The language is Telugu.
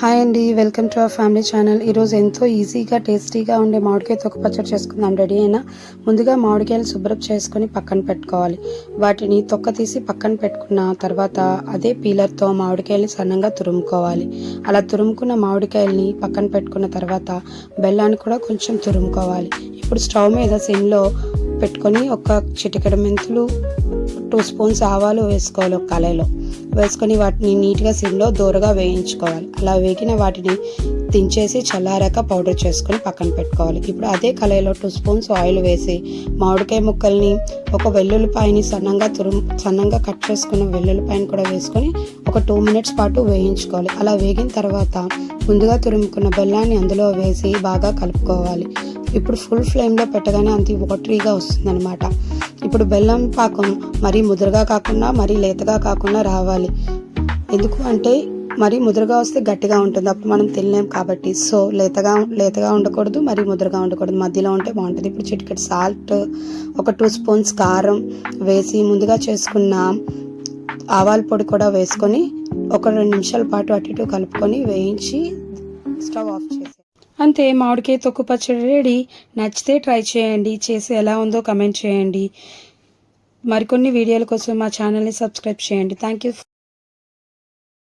హాయ్ అండి welcome to our family channel. ఈరోజు ఎంతో ఈజీగా టేస్టీగా ఉండే మామిడికాయ తొక్క పచ్చడి చేసుకుందాం. రెడీ అయినా? ముందుగా మామిడికాయలు శుభ్రం చేసుకొని పక్కన పెట్టుకోవాలి. వాటిని తొక్క తీసి పక్కన పెట్టుకున్న తర్వాత అదే పీలర్తో మామిడికాయల్ని సన్నంగా తురుముకోవాలి. అలా తురుముకున్న మామిడికాయల్ని పక్కన పెట్టుకున్న తర్వాత బెల్లాన్ని కూడా కొంచెం తురుముకోవాలి. ఇప్పుడు స్టవ్ మీద సిమ్లో పెట్టుకొని ఒక చిటికెడ మెంతులు టూ స్పూన్స్ ఆవాలు వేసుకోవాలి ఒక కళాయిలో. వేసుకొని వాటిని నీట్గా సిమ్లో దూరగా వేయించుకోవాలి. అలా వేగిన వాటిని దించేసి చల్లారాక పౌడర్ చేసుకొని పక్కన పెట్టుకోవాలి. ఇప్పుడు అదే కళాయిలో టూ స్పూన్స్ ఆయిల్ వేసి మామిడికాయ ముక్కల్ని ఒక వెల్లుల్లిపాయని సన్నంగా తురుము సన్నంగా కట్ చేసుకున్న వెల్లుల్లిపాయని కూడా వేసుకొని ఒక టూ మినిట్స్ పాటు వేయించుకోవాలి. అలా వేగిన తర్వాత ముందుగా తురుముకున్న బెల్లాన్ని అందులో వేసి బాగా కలుపుకోవాలి. ఇప్పుడు ఫుల్ ఫ్లేమ్లో పెట్టగానే అంత వాటరీగా వస్తుందన్నమాట. ఇప్పుడు బెల్లం పాకం మరీ ముదురుగా కాకుండా మరీ లేతగా కాకుండా రావాలి. ఎందుకు అంటే మరీ ముదురుగా వస్తే గట్టిగా ఉంటుంది. అప్పుడు మనం తినలేం కాబట్టి. సో లేతగా లేతగా ఉండకూడదు మరీ ముదురుగా ఉండకూడదు. మధ్యలో ఉంటే బాగుంటుంది. ఇప్పుడు చిటికెట్ సాల్ట్ ఒక టూ స్పూన్స్ కారం వేసి ముందుగా చేసుకున్న ఆవాల పొడి కూడా వేసుకొని ఒక రెండు నిమిషాల పాటు అటు ఇటు కలుపుకొని వేయించి స్టవ్ ఆఫ్ చేసి అంతే మామిడికాయ తొక్కు పచ్చడి రెడీ. నచ్చితే ట్రై చేయండి. చేసి ఎలా ఉందో కమెంట్ చేయండి. మరికొన్ని వీడియోల కోసం మా ఛానల్ని సబ్స్క్రైబ్ చేయండి. Thank you